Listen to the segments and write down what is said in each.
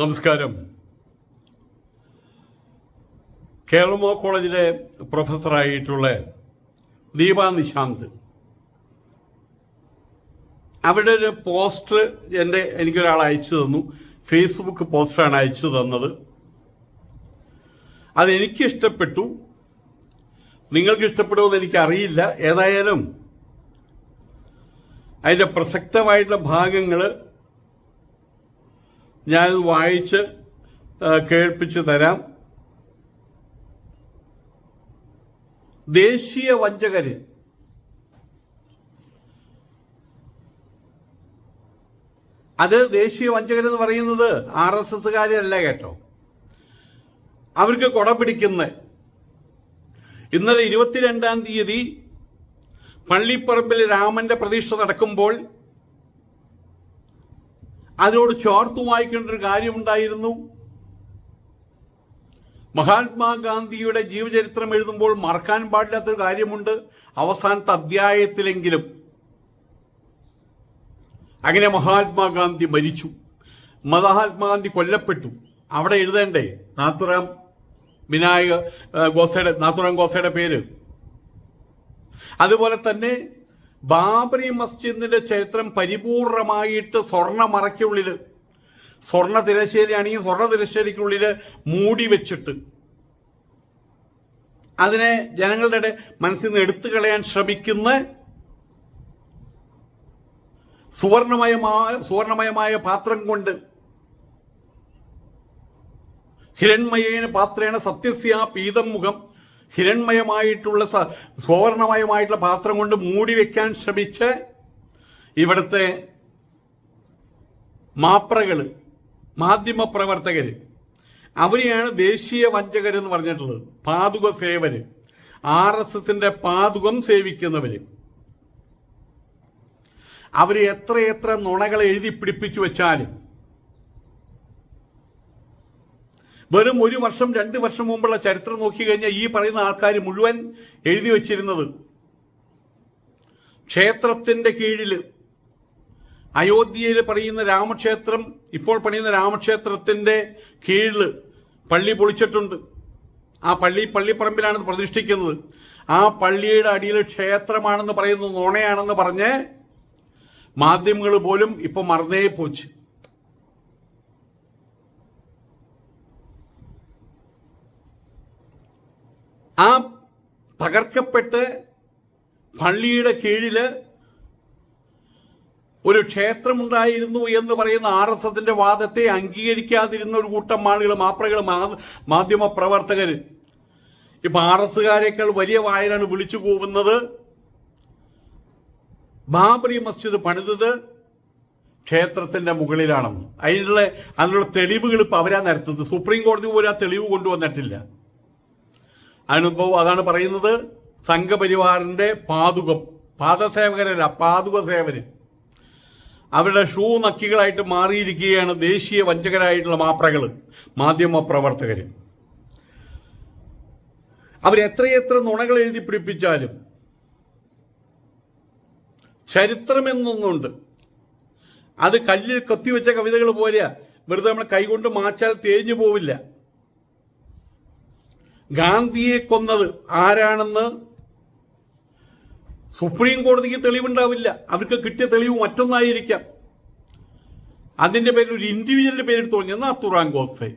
നമസ്കാരം. കേരളമോ കോളേജിലെ പ്രൊഫസറായിട്ടുള്ള ദീപ നിശാന്ത്. അവിടെ ഒരു പോസ്റ്റ് എന്റെ എനിക്കൊരാൾ അയച്ചു തന്നു. ഫേസ്ബുക്ക് പോസ്റ്ററാണ് അയച്ചു തന്നത്. അതെനിക്ക് ഇഷ്ടപ്പെട്ടു നിങ്ങൾക്ക് ഇഷ്ടപ്പെടുമെന്ന് എനിക്കറിയില്ല. ഏതായാലും അതിന്റെ പ്രസക്തമായിട്ടുള്ള ഭാഗങ്ങൾ ഞാനത് വായിച്ച് കേൾപ്പിച്ചു തരാം. ദേശീയ വഞ്ചകര്. അത് ദേശീയ വഞ്ചകരെന്ന് പറയുന്നത് ആർ എസ് എസ്സുകാരല്ല കേട്ടോ. അവർക്ക് കൊട പിടിക്കുന്ന. ഇന്നലെ ഇരുപത്തിരണ്ടാം തീയതി പള്ളിപ്പറമ്പിൽ രാമന്റെ പ്രതീക്ഷ നടക്കുമ്പോൾ അതിനോട് ചോർത്തു വായിക്കേണ്ട ഒരു കാര്യമുണ്ടായിരുന്നു മഹാത്മാഗാന്ധിയുടെ ജീവചരിത്രം എഴുതുമ്പോൾ മറക്കാൻ പാടില്ലാത്തൊരു കാര്യമുണ്ട്. അവസാനത്തെ അധ്യായത്തിലെങ്കിലും. അങ്ങനെ മഹാത്മാഗാന്ധി മരിച്ചു. മഹാത്മാഗാന്ധി കൊല്ലപ്പെട്ടു. അവിടെ എഴുതേണ്ടേ? നാത്തുറാം വിനായക ഗോസയുടെ നാത്തുറാം ഗോസയുടെ പേര്. അതുപോലെ തന്നെ ബാബറി മസ്ജിദിന്റെ ചരിത്രം പരിപൂർണമായിട്ട് സ്വർണ മറയ്ക്കുള്ളിൽ സ്വർണ തിരശ്ശേരിയാണെങ്കിൽ സ്വർണ തിരശ്ശേരിക്കുള്ളിൽ മൂടി വെച്ചിട്ട്. അതിനെ ജനങ്ങളുടെ മനസ്സിൽ നിന്ന് എടുത്തു കളയാൻ ശ്രമിക്കുന്ന സുവർണമയമായ സുവർണമയമായ പാത്രം കൊണ്ട് ഹിരൺമയേന പാത്രേണ സത്യസ്യ പീതം മുഖം ഹിരൺമയമായിട്ടുള്ള സുവർണമയമായിട്ടുള്ള പാത്രം കൊണ്ട് മൂടി വെക്കാൻ ശ്രമിച്ച് ഇവിടുത്തെ മാപ്രകൾ മാധ്യമ പ്രവർത്തകർ അവരെയാണ് ദേശീയ വഞ്ചകരെന്ന് പറഞ്ഞിട്ടുള്ളത്. പാതുക സേവര്. ആർ എസ് എസിന്റെ പാതുകം സേവിക്കുന്നവര്. എത്ര എത്രയെത്ര നുണകൾ എഴുതി പിടിപ്പിച്ചു വെച്ചാലും വെറും ഒരു വർഷം രണ്ട് വർഷം മുമ്പുള്ള ചരിത്രം നോക്കി കഴിഞ്ഞാൽ ഈ പറയുന്ന ആൾക്കാർ മുഴുവൻ എഴുതി വച്ചിരുന്നത് ക്ഷേത്രത്തിന്റെ കീഴിൽ. അയോധ്യയിൽ പറയുന്ന രാമക്ഷേത്രം ഇപ്പോൾ പണിയുന്ന രാമക്ഷേത്രത്തിന്റെ കീഴിൽ പള്ളി പൊളിച്ചിട്ടുണ്ട്. ആ പള്ളി പള്ളിപ്പറമ്പിലാണ് പ്രതിഷ്ഠിക്കുന്നത്. ആ പള്ളിയുടെ അടിയിൽ ക്ഷേത്രമാണെന്ന് പറയുന്നത് നുണയാണെന്ന് പറഞ്ഞ് മാധ്യമങ്ങൾ പോലും ഇപ്പൊ മറന്നേ പോച്ച്. ആ തകർക്കപ്പെട്ട് പള്ളിയുടെ കീഴിൽ ഒരു ക്ഷേത്രമുണ്ടായിരുന്നു എന്ന് പറയുന്ന ആർ എസ് എസിന്റെ വാദത്തെ അംഗീകരിക്കാതിരുന്ന ഒരു കൂട്ടം ആളുകൾ മാപ്രകൾ മാധ്യമ പ്രവർത്തകർ ഇപ്പൊ ആർ എസുകാരേക്കാൾ വലിയ വായനാണ് വിളിച്ചു പോകുന്നത് ബാബറി മസ്ജിദ് പണിതത് ക്ഷേത്രത്തിന്റെ മുകളിലാണെന്ന്. അതിനുള്ള അതിനുള്ള തെളിവുകൾ ഇപ്പൊ അവരാ നിരത്തുന്നത്. സുപ്രീം കോടതി പോലും ആ തെളിവ് കൊണ്ടുവന്നിട്ടില്ല. അതിനിപ്പോ അതാണ് പറയുന്നത് സംഘപരിവാറിന്റെ പാതുകം. പാദസേവകരല്ല പാതുക സേവര് അവരുടെ ഷൂ നക്കികളായിട്ട് മാറിയിരിക്കുകയാണ് ദേശീയ വഞ്ചകരായിട്ടുള്ള മാപ്രകൾ മാധ്യമ പ്രവർത്തകർ അവരെത്രയെത്ര നുണകൾ എഴുതി പിടിപ്പിച്ചാലും ചരിത്രമെന്നൊന്നുണ്ട്. അത് കല്ലിൽ കൊത്തിവെച്ച കവിതകൾ പോലെയാ. വെറുതെ നമ്മൾ കൈകൊണ്ട് മാച്ചാൽ തേഞ്ഞു പോവില്ല. ഗാന്ധിയെ കൊന്നത് ആരാണെന്ന് സുപ്രീം കോടതിക്ക് തെളിവുണ്ടാവില്ല. അവർക്ക് കിട്ടിയ തെളിവ് മറ്റൊന്നായിരിക്കാം. അതിന്റെ പേരിൽ ഒരു ഇൻഡിവിജ്വലിന്റെ പേരെടുത്ത് തോന്നിയ നാത്തുറാം ഗോസെ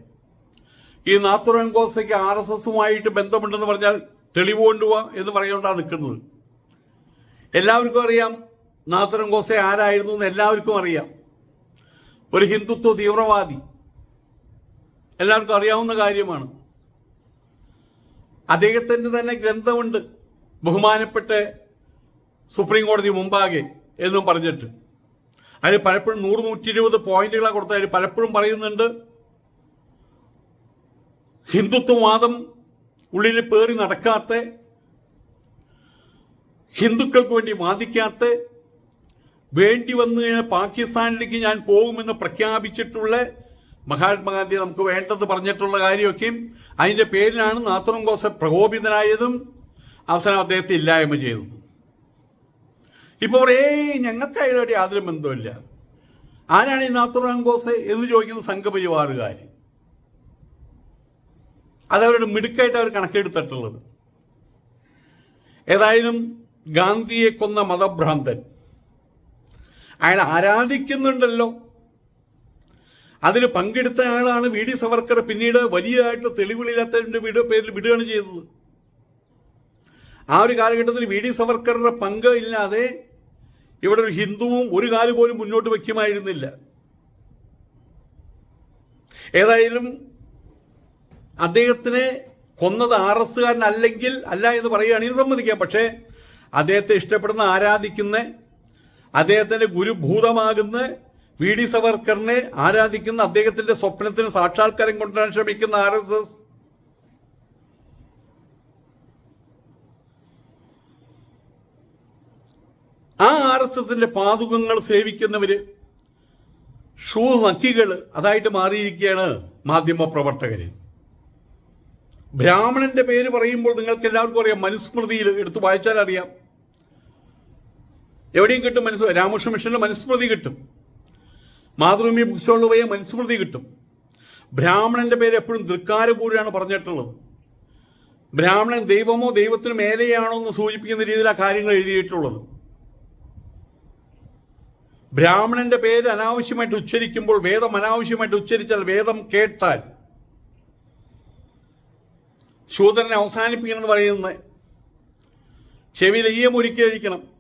ഈ നാത്തുറാം ഗോസയ്ക്ക് ആർ എസ് എസുമായിട്ട് ബന്ധമുണ്ടെന്ന് പറഞ്ഞാൽ തെളിവ് കൊണ്ടുപോവാ എന്ന് പറഞ്ഞുകൊണ്ടാണ് നിൽക്കുന്നത്. എല്ലാവർക്കും അറിയാം നാത്തുറാം ഗോസെ ആരായിരുന്നു എന്ന് എല്ലാവർക്കും അറിയാം. ഒരു ഹിന്ദുത്വ തീവ്രവാദി. എല്ലാവർക്കും അറിയാവുന്ന കാര്യമാണ്. അദ്ദേഹത്തിന്റെ തന്നെ ഗ്രന്ഥമുണ്ട്. ബഹുമാനപ്പെട്ട സുപ്രീം കോടതി മുമ്പാകെ എന്നും പറഞ്ഞിട്ട്. അതിൽ പലപ്പോഴും നൂറ് നൂറ്റി ഇരുപത് പോയിന്റുകളാണ് കൊടുത്ത അതിൽ പലപ്പോഴും പറയുന്നുണ്ട്. ഹിന്ദുത്വവാദം ഉള്ളിൽ പേറി നടക്കാത്ത ഹിന്ദുക്കൾക്ക് വേണ്ടി വാദിക്കാത്ത വേണ്ടി വന്നു കഴിഞ്ഞാൽ പാകിസ്ഥാനിലേക്ക് ഞാൻ പോകുമെന്ന് പ്രഖ്യാപിച്ചിട്ടുള്ള മഹാത്മാഗാന്ധി നമുക്ക് വേണ്ടത് പറഞ്ഞിട്ടുള്ള കാര്യമൊക്കെയും അതിന്റെ പേരിലാണ് നാത്തറും ഗോസ പ്രകോപിതനായതും അവസാനം അദ്ദേഹത്തെ ഇല്ലായ്മ ചെയ്തതും. ഇപ്പൊ ഏയ് ഞങ്ങൾക്ക് അതിലൊരു യാതൊരു ബന്ധമില്ല ആരാണ് ഈ നാത്തുറാം നാത്തുറാങ്കോസ് എന്ന് ചോദിക്കുന്ന സംഘപരിവാറുകാർ അതവരുടെ മിടുക്കായിട്ട് അവർ കണക്കെടുത്തിട്ടുള്ളത്. ഏതായാലും ഗാന്ധിയെ കൊന്ന മതഭ്രാന്തൻ. അയാൾ ആരാധിക്കുന്നുണ്ടല്ലോ. അതിൽ പങ്കെടുത്ത ആളാണ് വി ഡി സവർക്കർ. പിന്നീട് വലിയതായിട്ട് തെളിവുകളില്ലാത്തതിന്റെ വീട് പേരിൽ വിടുകയാണ് ചെയ്തത്. ആ ഒരു കാലഘട്ടത്തിൽ വി ഡി സവർക്കറുടെ പങ്ക് ഇല്ലാതെ ഇവിടെ ഒരു ഹിന്ദുവും ഒരു കാൽ പോലും മുന്നോട്ട് വയ്ക്കുമായിരുന്നില്ല. ഏതായാലും അദ്ദേഹത്തിനെ കൊന്നത് ആർ എസ്സുകാരനല്ലെങ്കിൽ അല്ല എന്ന് പറയുകയാണെങ്കിൽ സമ്മതിക്കാം. പക്ഷേ അദ്ദേഹത്തെ ഇഷ്ടപ്പെടുന്ന ആരാധിക്കുന്ന അദ്ദേഹത്തിന്റെ ഗുരുഭൂതമാകുന്ന വി ഡി സവർക്കറിനെ ആരാധിക്കുന്ന അദ്ദേഹത്തിന്റെ സ്വപ്നത്തിന് സാക്ഷാത്കാരം കൊണ്ടുവരാൻ ശ്രമിക്കുന്ന ആർ എസ് എസ് ആ ആർ എസ് എസിന്റെ പാതുകങ്ങൾ സേവിക്കുന്നവര് ഷൂ നക്കികൾ അതായിട്ട് മാറിയിരിക്കുകയാണ് മാധ്യമ പ്രവർത്തകര്. ബ്രാഹ്മണന്റെ പേര് പറയുമ്പോൾ നിങ്ങൾക്ക് എല്ലാവർക്കും അറിയാം മനുസ്മൃതിയിൽ എടുത്തു വായിച്ചാൽ അറിയാം എവിടെയും കിട്ടും മനസ്സ് രാമകൃഷ്ണ മിഷനിൽ മനുസ്മൃതി കിട്ടും. മാതൃഭൂമി ബുക്ക് സ്റ്റോളിൽ മനുസ്മൃതി കിട്ടും. ബ്രാഹ്മണന്റെ പേര് എപ്പോഴും ദൃക്കാരപൂരാണ് പറഞ്ഞിട്ടുള്ളത്. ബ്രാഹ്മണൻ ദൈവമോ ദൈവത്തിന് മേലെയാണോ എന്ന് സൂചിപ്പിക്കുന്ന രീതിയിലാണ് കാര്യങ്ങൾ എഴുതിയിട്ടുള്ളത്. ബ്രാഹ്മണന്റെ പേര് അനാവശ്യമായിട്ട് ഉച്ചരിക്കുമ്പോൾ വേദം അനാവശ്യമായിട്ട് ഉച്ചരിച്ചാൽ വേദം കേട്ടാൽ ശൂദ്രനെ അവസാനിപ്പിക്കണം എന്ന് പറയുന്നത് ചെവിയിൽ ഈയം ഒരുക്കി കഴിക്കണം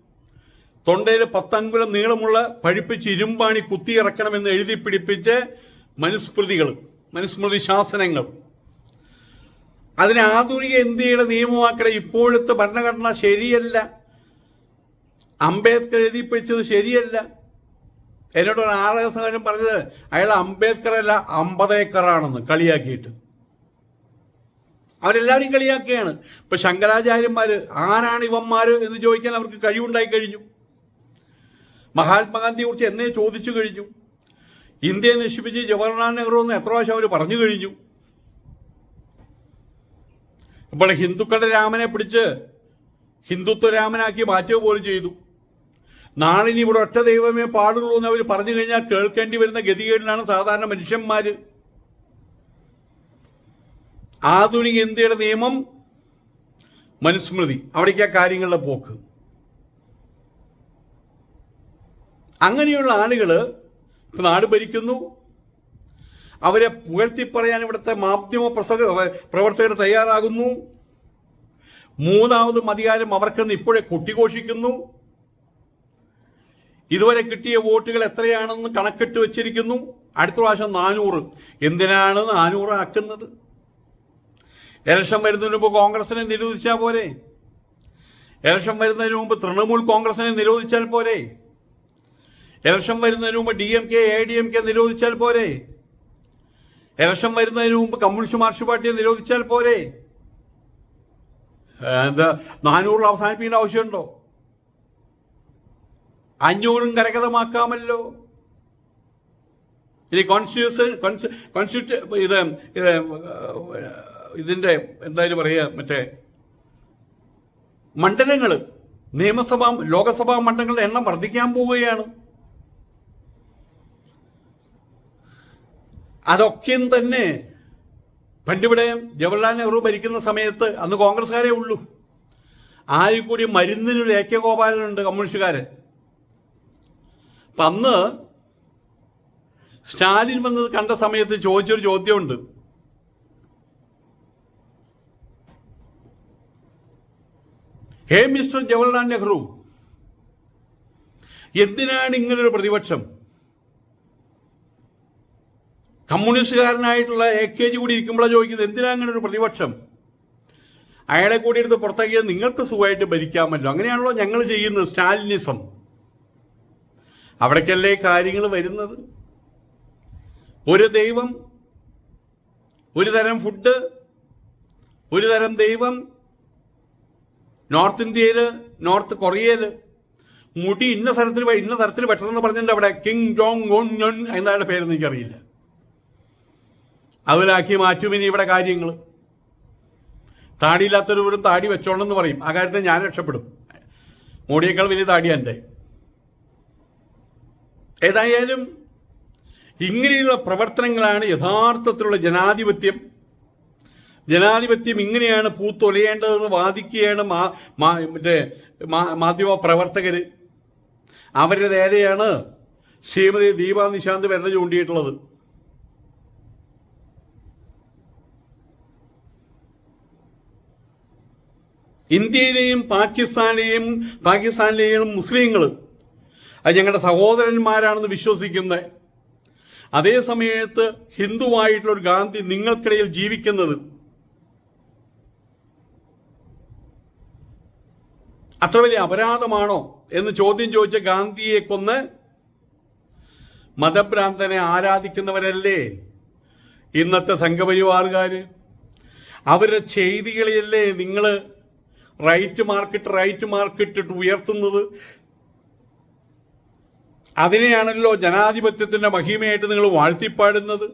തൊണ്ടയിൽ പത്തങ്കുലം നീളമുള്ള പഴിപ്പിച്ച് ഇരുമ്പാണി കുത്തിയിറക്കണമെന്ന് എഴുതി പിടിപ്പിച്ച് മനുസ്മൃതികൾ മനുസ്മൃതി ശാസനങ്ങൾ അതിനെ ആധുനിക ഇന്ത്യയുടെ നിയമമാക്കണ ഇപ്പോഴത്തെ ഭരണഘടന ശരിയല്ല. അംബേദ്കർ എഴുതി പിടിച്ചത് ശരിയല്ല. എന്നോട് ഒരു ആറ് ദിവസം പറഞ്ഞത് അയാൾ അംബേദ്കർ അല്ല അമ്പതേക്കറാണെന്ന് കളിയാക്കിയിട്ട്. അവരെല്ലാവരും കളിയാക്കുകയാണ്. ഇപ്പൊ ശങ്കരാചാര്യന്മാര് ആരാണ് ഇവന്മാര് എന്ന് ചോദിക്കാൻ അവർക്ക് കഴിവുണ്ടായി കഴിഞ്ഞു. മഹാത്മാഗാന്ധിയെ കുറിച്ച് എന്നേ ചോദിച്ചു കഴിഞ്ഞു. ഇന്ത്യയെ നശിപ്പിച്ച് ജവഹർലാൽ നെഹ്റു എന്ന് എത്ര പ്രാവശ്യം അവർ പറഞ്ഞു കഴിഞ്ഞു. ഇപ്പോൾ ഹിന്ദുക്കളുടെ രാമനെ പിടിച്ച് ഹിന്ദുത്വ രാമനാക്കി മാറ്റുക പോലും ചെയ്തു. നാളെ ഇനി ഇവിടെ ഒറ്റ ദൈവമേ പാടുള്ളൂ എന്ന് അവർ പറഞ്ഞു കഴിഞ്ഞാൽ കേൾക്കേണ്ടി വരുന്ന ഗതികേടിലാണ് സാധാരണ മനുഷ്യന്മാര്. ആധുനിക ഇന്ത്യയുടെ നിയമം മനുസ്മൃതി. അവിടേക്ക് ആ കാര്യങ്ങളുടെ പോക്ക്. അങ്ങനെയുള്ള ആളുകൾ നാട് ഭരിക്കുന്നു. അവരെ പുകഴ്ത്തി പറയാൻ ഇവിടുത്തെ മാധ്യമ പ്രസംഗ പ്രവർത്തകർ തയ്യാറാകുന്നു. മൂന്നാമതും അധികാരം അവർക്കെന്ന് ഇപ്പോഴേ കൊട്ടിഘോഷിക്കുന്നു. ഇതുവരെ കിട്ടിയ വോട്ടുകൾ എത്രയാണെന്ന് കണക്കിട്ട് വെച്ചിരിക്കുന്നു. അടുത്ത പ്രാവശ്യം നാനൂറ്. എന്തിനാണ് നാനൂറ് ആക്കുന്നത് ഇലക്ഷൻ വരുന്നതിന് മുമ്പ് കോൺഗ്രസിനെ നിരോധിച്ചാൽ പോരെ? ഇലക്ഷൻ വരുന്നതിന് മുമ്പ് തൃണമൂൽ കോൺഗ്രസിനെ നിരോധിച്ചാൽ പോരെ? ഇലക്ഷൻ വരുന്നതിന് മുമ്പ് D M K D M K K നിരോധിച്ചാൽ പോരെ? ഇലക്ഷൻ വരുന്നതിന് മുമ്പ് കമ്മ്യൂണിസ്റ്റ് മാർക്സിസ്റ്റ് പാർട്ടിയെ നിരോധിച്ചാൽ പോരെ? എന്താ നാനൂറിൽ അവസാനിപ്പിക്കേണ്ട ആവശ്യമുണ്ടോ? അഞ്ഞൂറും കരകതമാക്കാമല്ലോ ഇനി കോൺസ്റ്റിറ്റ്യൂഷൻ കോൺസ്റ്റിറ്റ്യൂ ഇത് ഇത് ഇതിന്റെ എന്തായാലും പറയുക മറ്റേ മണ്ഡലങ്ങൾ നിയമസഭാ ലോകസഭാ മണ്ഡലങ്ങളുടെ എണ്ണം വർദ്ധിക്കാൻ പോവുകയാണ്. അതൊക്കെയും തന്നെ പണ്ടിവിടെ ജവഹർലാൽ നെഹ്റു ഭരിക്കുന്ന സമയത്ത് അന്ന് കോൺഗ്രസ്സുകാരേ ഉള്ളൂ. ആരും കൂടി മരുന്നിനൊരു എ കെ ഗോപാലനുണ്ട് കമ്മ്യൂണിസ്റ്റുകാരൻ. അപ്പൊ അന്ന് സ്റ്റാലിൻ വന്നത് കണ്ട സമയത്ത് ചോദിച്ചൊരു ചോദ്യമുണ്ട്. ഹേ മിസ്റ്റർ ജവഹർലാൽ നെഹ്റു എന്തിനാണ് ഇങ്ങനൊരു പ്രതിപക്ഷം? കമ്മ്യൂണിസ്റ്റുകാരനായിട്ടുള്ള എ കെ ജി കൂടി ഇരിക്കുമ്പോഴാണ് ചോദിക്കുന്നത് എന്തിനാണ് അങ്ങനെ ഒരു പ്രതിപക്ഷം? അയാളെ കൂടി എടുത്ത് പുറത്താക്കിയത് നിങ്ങൾക്ക് സുഖമായിട്ട് ഭരിക്കാമല്ലോ അങ്ങനെയാണല്ലോ ഞങ്ങൾ ചെയ്യുന്നത് സ്റ്റാലിനിസം. അവിടേക്കല്ലേ കാര്യങ്ങൾ വരുന്നത്? ഒരു ദൈവം ഒരു തരം ഫുഡ് ഒരു തരം ദൈവം നോർത്ത് ഇന്ത്യയിൽ നോർത്ത് കൊറിയയിൽ മുടി ഇന്ന സ്ഥലത്തിൽ ഇന്ന തരത്തിൽ വെട്ടണമെന്ന് പറഞ്ഞിട്ടുണ്ട് അവിടെ. കിങ് ജോങ് ഓൺ ഞൊൺ പേരെന്ന് എനിക്കറിയില്ല. അതിലാക്കി മാറ്റും ഇനി ഇവിടെ കാര്യങ്ങൾ. താടിയില്ലാത്തൊരുവരും താടി വെച്ചോളെന്ന് പറയും. ആ കാര്യത്തിൽ ഞാൻ രക്ഷപ്പെടും. മോഡിയേക്കാൾ വലിയ താടിയാ എന്റെ. ഏതായാലും ഇങ്ങനെയുള്ള പ്രവർത്തനങ്ങളാണ് യഥാർത്ഥത്തിലുള്ള ജനാധിപത്യം. ജനാധിപത്യം ഇങ്ങനെയാണ് പൂത്തൊലയേണ്ടതെന്ന് വാദിക്കുകയാണ് മറ്റേ മാധ്യമ പ്രവർത്തകർ അവരുടെ നേരെയാണ് ശ്രീമതി ദീപാ നിശാന്ത് വിരൽ ചൂണ്ടിയിട്ടുള്ളത്. ഇന്ത്യയിലെയും പാകിസ്ഥാനിലെയും പാകിസ്ഥാനിലെയും മുസ്ലിങ്ങൾ അത് ഞങ്ങളുടെ സഹോദരന്മാരാണെന്ന് വിശ്വസിക്കുന്നത് അതേ സമയത്ത് ഹിന്ദുവായിട്ടുള്ള ഒരു ഗാന്ധി നിങ്ങൾക്കിടയിൽ ജീവിക്കുന്നത് അത്ര വലിയ അപരാധമാണോ എന്ന് ചോദ്യം ചോദിച്ച ഗാന്ധിയെ കൊന്ന് മതഭ്രാന്തനെ ആരാധിക്കുന്നവരല്ലേ ഇന്നത്തെ സംഘപരിവാറുകാർ അവരുടെ ചെയ്തികളെയല്ലേ നിങ്ങൾ റൈറ്റ് മാർക്കറ്റ് റൈറ്റ് മാർക്കറ്റ് ഇട്ട് ഉയർത്തുന്നത്. അതിനെയാണല്ലോ ജനാധിപത്യത്തിന്റെ മഹിമയായിട്ട് നിങ്ങൾ വാഴ്ത്തിപ്പാടുന്നത്.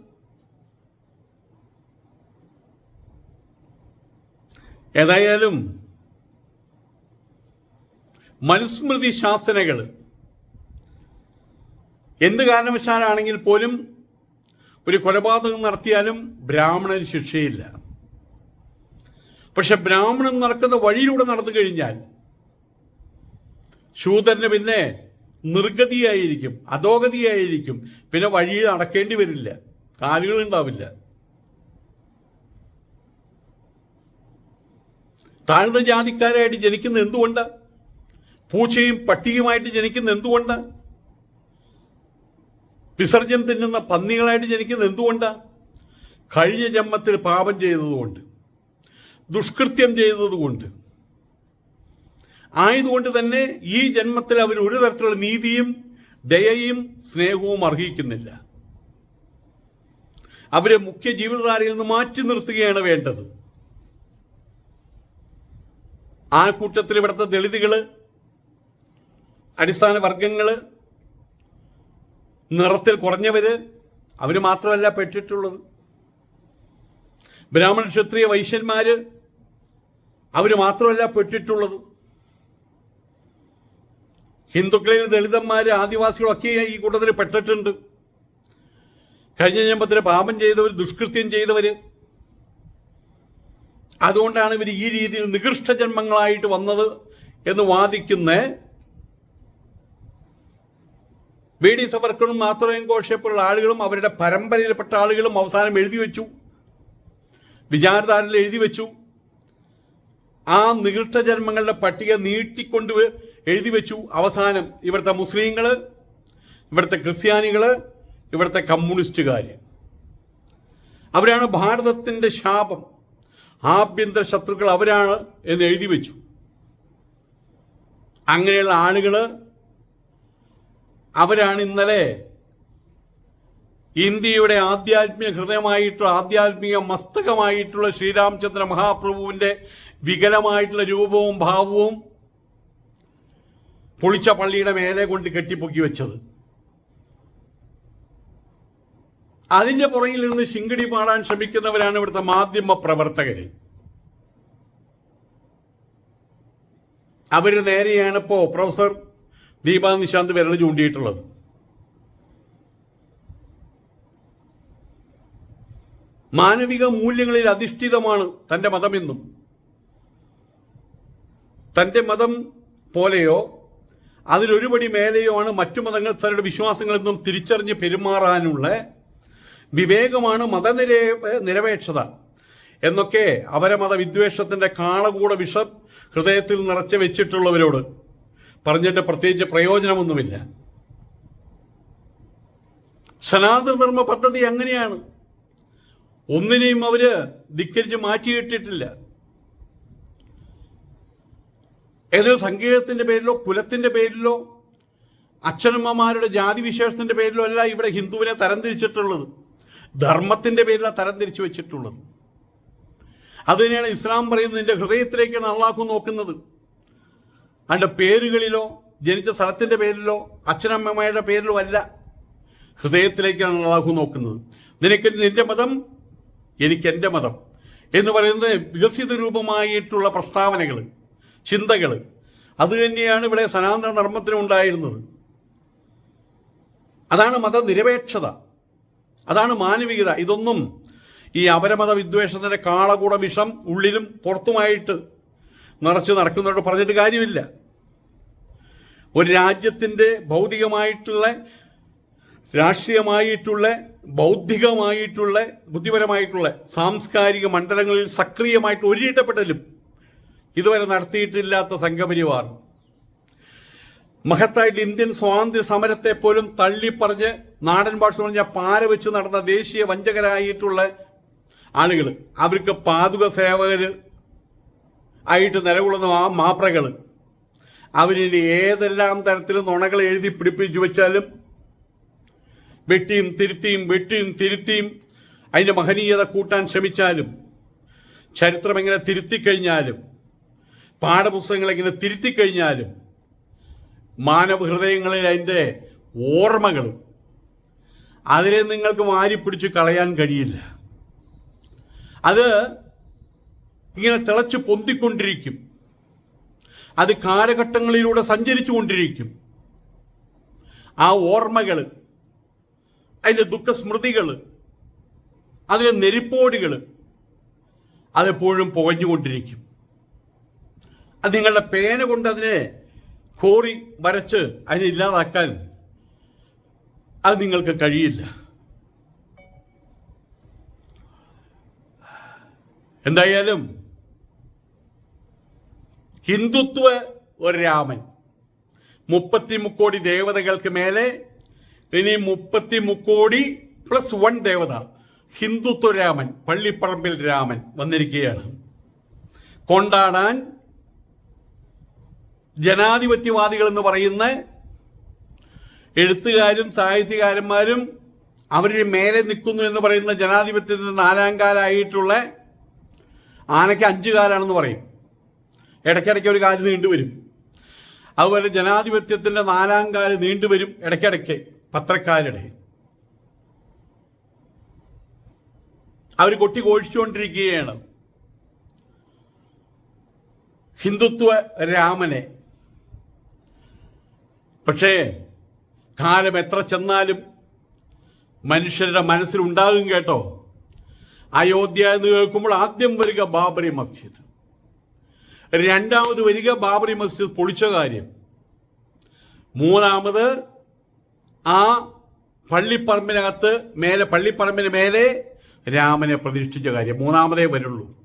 ഏതായാലും മനുസ്മൃതി ശാസനകൾ എന്ത് കാരണവശാലാണെങ്കിൽ പോലും ഒരു കൊലപാതകം നടത്തിയാലും ബ്രാഹ്മണന് ശിക്ഷയില്ല. പക്ഷെ ബ്രാഹ്മണൻ നടക്കുന്ന വഴിയിലൂടെ നടന്നു കഴിഞ്ഞാൽ ശൂദ്രന് പിന്നെ നിർഗതിയായിരിക്കും അധോഗതിയായിരിക്കും. പിന്നെ വഴിയിൽ നടക്കേണ്ടി വരില്ല കാലുകൾ ഉണ്ടാവില്ല. താഴ്ന്ന ജാതിക്കാരായിട്ട് ജനിക്കുന്ന എന്തുകൊണ്ട്? പൂച്ചയും പട്ടിയുമായിട്ട് ജനിക്കുന്ന എന്തുകൊണ്ട്? വിസർജ്യം തിന്നുന്ന പന്നികളായിട്ട് ജനിക്കുന്ന എന്തുകൊണ്ട്? കഴിഞ്ഞ ജന്മത്തിൽ പാപം ചെയ്തതുകൊണ്ട്. ദുഷ്കൃത്യം ചെയ്തതുകൊണ്ട്. ആയതുകൊണ്ട് തന്നെ ഈ ജന്മത്തിൽ അവർ ഒരു തരത്തിലുള്ള നീതിയും ദയയും സ്നേഹവും അർഹിക്കുന്നില്ല. അവരെ മുഖ്യ ജീവിതധാരയിൽ നിന്ന് മാറ്റി നിർത്തുകയാണ് വേണ്ടത്. ആ കൂട്ടത്തിൽ ഇവിടുത്തെ ദളിതുകൾ അടിസ്ഥാന വർഗങ്ങൾ നിറത്തിൽ കുറഞ്ഞവര് അവർ മാത്രമല്ല പെട്ടിട്ടുള്ളത്. ബ്രാഹ്മണ ക്ഷത്രിയ വൈശ്യന്മാര് അവർ മാത്രമല്ല പെട്ടിട്ടുള്ളത്. ഹിന്ദുക്കളിൽ ദളിതന്മാർ ആദിവാസികളൊക്കെ ഈ കൂട്ടത്തിൽ പെട്ടിട്ടുണ്ട്. കഴിഞ്ഞ ജന്മത്തിൽ പാപം ചെയ്തവർ ദുഷ്കൃത്യം ചെയ്തവർ അതുകൊണ്ടാണ് ഇവർ ഈ രീതിയിൽ നികൃഷ്ട ജന്മങ്ങളായിട്ട് വന്നത് എന്ന് വാദിക്കുന്ന വി ഡി സവർക്കറും മാത്രയും ഘോഷയെപ്പോലുള്ള ആളുകളും അവരുടെ പരമ്പരയിൽപ്പെട്ട ആളുകളും അവസാനം എഴുതി വെച്ചു. വിചാരധാരയിൽ എഴുതി വെച്ചു. ആ നികൃഷ്ട ജന്മങ്ങളുടെ പട്ടിക നീട്ടിക്കൊണ്ട് എഴുതി വെച്ചു. അവസാനം ഇവിടുത്തെ മുസ്ലിങ്ങൾ ഇവിടുത്തെ ക്രിസ്ത്യാനികൾ ഇവിടുത്തെ കമ്മ്യൂണിസ്റ്റുകാര്. അവരാണ് ഭാരതത്തിന്റെ ശാപം. ആഭ്യന്തര ശത്രുക്കൾ അവരാണ് എന്ന് എഴുതി വെച്ചു. അങ്ങനെയുള്ള ആളുകൾ അവരാണ് ഇന്നലെ ഇന്ത്യയുടെ ആധ്യാത്മിക ഹൃദയമായിട്ടുള്ള ആധ്യാത്മിക മസ്തകമായിട്ടുള്ള ശ്രീരാമചന്ദ്ര മഹാപ്രഭുവിന്റെ വികലമായിട്ടുള്ള രൂപവും ഭാവവും പൊളിച്ച പള്ളിയുടെ മേലെ കൊണ്ട് കെട്ടിപ്പൊക്കി വെച്ചത്. അതിന്റെ പുറകിൽ നിന്ന് ശിങ്കടി പാടാൻ ശ്രമിക്കുന്നവരാണ് ഇവിടുത്തെ മാധ്യമ പ്രവർത്തകര്. അവർ നേരെയാണ് ഇപ്പോ പ്രൊഫസർ ദീപാ നിശാന്ത് വിരൽ ചൂണ്ടിയിട്ടുള്ളത്. മാനവിക മൂല്യങ്ങളിൽ അധിഷ്ഠിതമാണ് തന്റെ മതമെന്നും തന്റെ മതം പോലെയോ അതിലൊരുപടി മേലെയോ ആണ് മറ്റു മതങ്ങൾ തങ്ങളുടെ വിശ്വാസങ്ങളെന്നും തിരിച്ചറിഞ്ഞ് പെരുമാറാനുള്ള വിവേകമാണ് മതനിരേ നിരപേക്ഷത എന്നൊക്കെ അവരെ വിദ്വേഷത്തിന്റെ കാളകൂട വിഷം ഹൃദയത്തിൽ നിറച്ച് വെച്ചിട്ടുള്ളവരോട് പറഞ്ഞിട്ട് പ്രത്യേകിച്ച് പ്രയോജനമൊന്നുമില്ല. സനാതനധർമ്മ പദ്ധതി അങ്ങനെയാണ്. ഒന്നിനെയും അവർ ധിക്കരിച്ച് മാറ്റിയിട്ടിട്ടില്ല. ഏതൊരു സംഗീതത്തിന്റെ പേരിലോ കുലത്തിന്റെ പേരിലോ അച്ഛനമ്മമാരുടെ ജാതി വിശേഷത്തിന്റെ പേരിലോ അല്ല ഇവിടെ ഹിന്ദുവിനെ തരംതിരിച്ചിട്ടുള്ളത്. ധർമ്മത്തിന്റെ പേരിലാണ് തരംതിരിച്ചു വെച്ചിട്ടുള്ളത്. അത് തന്നെയാണ് ഇസ്ലാം പറയുന്നത് നിന്റെ ഹൃദയത്തിലേക്കാണ് അള്ളാഹു നോക്കുന്നത്. അതിന്റെ പേരുകളിലോ ജനിച്ച സ്ഥലത്തിന്റെ പേരിലോ അച്ഛനമ്മമാരുടെ പേരിലോ അല്ല ഹൃദയത്തിലേക്കാണ് അള്ളാഹു നോക്കുന്നത്. നിനക്ക് നിന്റെ മതം എനിക്ക് എന്റെ മതം എന്ന് പറയുന്നത് വികസിത രൂപമായിട്ടുള്ള പ്രസ്താവനകൾ ചിന്തകൾ അതുതന്നെയാണ് ഇവിടെ സനാതന ധർമ്മത്തിനും ഉണ്ടായിരുന്നത്. അതാണ് മതനിരപേക്ഷത. അതാണ് മാനവികത. ഇതൊന്നും ഈ അപരമത വിദ്വേഷത്തിന്റെ കാളകൂട വിഷം ഉള്ളിലും പുറത്തുമായിട്ട് നിറച്ച് നടക്കുന്നവരോട് പറഞ്ഞിട്ട് കാര്യമില്ല. ഒരു രാജ്യത്തിന്റെ ഭൗതികമായിട്ടുള്ള രാഷ്ട്രീയമായിട്ടുള്ള ബൗദ്ധികമായിട്ടുള്ള ബുദ്ധിപരമായിട്ടുള്ള സാംസ്കാരിക മണ്ഡലങ്ങളിൽ സക്രിയമായിട്ട് ഒരിടപെടലും ഇതുവരെ നടത്തിയിട്ടില്ലാത്ത സംഘപരിവാർ മഹത്തായിട്ട് ഇന്ത്യൻ സ്വാതന്ത്ര്യ സമരത്തെ പോലും തള്ളിപ്പറഞ്ഞ് നാടൻ ഭാഷ പറഞ്ഞ പാര വെച്ച് നടന്ന ദേശീയ വഞ്ചകരായിട്ടുള്ള ആളുകൾ അവർക്ക് പാതുക സേവകർ ആയിട്ട് നിലകൊള്ളുന്ന ആ മാപ്രകൾ അവരിനി ഏതെല്ലാം തരത്തിൽ നുണകൾ എഴുതി പിടിപ്പിച്ചു വെച്ചാലും വെട്ടിയും തിരുത്തിയും വെട്ടിയും തിരുത്തിയും അതിന്റെ മഹനീയത കൂട്ടാൻ ശ്രമിച്ചാലും ചരിത്രം എങ്ങനെ തിരുത്തിക്കഴിഞ്ഞാലും പാഠപുസ്തകങ്ങൾ എങ്ങനെ തിരുത്തിക്കഴിഞ്ഞാലും മാനവ ഹൃദയങ്ങളിൽ അതിന്റെ ഓർമ്മകളും അതിനെ നിങ്ങൾക്ക് മാരിപ്പിടിച്ച് കളയാൻ കഴിയില്ല. അത് ഇങ്ങനെ തിളച്ച് പൊന്തിക്കൊണ്ടിരിക്കും. അത് കാലഘട്ടങ്ങളിലൂടെ സഞ്ചരിച്ചു കൊണ്ടിരിക്കും ആ ഓർമ്മകൾ അതിന്റെ ദുഃഖസ്മൃതികൾ അതിലെ നെരിപ്പോടുകൾ അതെപ്പോഴും പുകഞ്ഞുകൊണ്ടിരിക്കും. അത് നിങ്ങളുടെ പേന കൊണ്ട് അതിനെ കോറി വരച്ച് അതിനെ ഇല്ലാതാക്കാൻ അത് നിങ്ങൾക്ക് കഴിയില്ല. എന്തായാലും ഹിന്ദുത്വ ഒരു രാമൻ. മുപ്പത്തി മുക്കോടി ദേവതകൾക്ക് മേലെ ഇനി മുപ്പത്തി മുക്കോടി പ്ലസ് വൺ ദേവത ഹിന്ദുത്വ രാമൻ പള്ളിപ്പറമ്പിൽ രാമൻ വന്നിരിക്കുകയാണ്. കൊണ്ടാടാൻ ജനാധിപത്യവാദികൾ എന്ന് പറയുന്ന എഴുത്തുകാരും സാഹിത്യകാരന്മാരും അവരുടെ മേലെ നിൽക്കുന്നു എന്ന് പറയുന്ന ജനാധിപത്യത്തിന്റെ നാലാം കാലായിട്ടുള്ള ആനയ്ക്ക് അഞ്ചു കാലാണെന്ന് പറയും. ഇടയ്ക്കിടയ്ക്ക് ഒരു കാൽ നീണ്ടുവരും അതുപോലെ ജനാധിപത്യത്തിന്റെ നാലാം കാൽ നീണ്ടുവരും ഇടയ്ക്കിടയ്ക്ക് പത്രക്കാരുടെ. അവർ കൊട്ടി കോഴിച്ചുകൊണ്ടിരിക്കുകയാണ്. ഹിന്ദുത്വ രാമനെ പക്ഷേ കാലം എത്ര ചെന്നാലും മനുഷ്യരുടെ മനസ്സിലുണ്ടാകും കേട്ടോ. അയോധ്യ എന്ന് കേൾക്കുമ്പോൾ ആദ്യം വരിക ബാബറി മസ്ജിദ്. രണ്ടാമത് വരിക ബാബറി മസ്ജിദ് പൊളിച്ച കാര്യം. മൂന്നാമത് ആ പള്ളിപ്പറമ്പിനകത്ത് മേലെ പള്ളിപ്പറമ്പിന് മേലെ രാമനെ പ്രതിഷ്ഠിച്ച കാര്യം. മൂന്നാമതേ വരുള്ളൂ.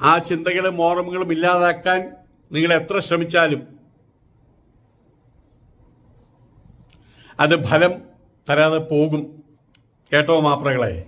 ആ ചിന്തകളും ഓർമ്മകളും ഇല്ലാതാക്കാൻ നിങ്ങൾ എത്ര ശ്രമിച്ചാലും അത് ഫലം തരാതെ പോകും. കേട്ടോ മാപ്രകളെ?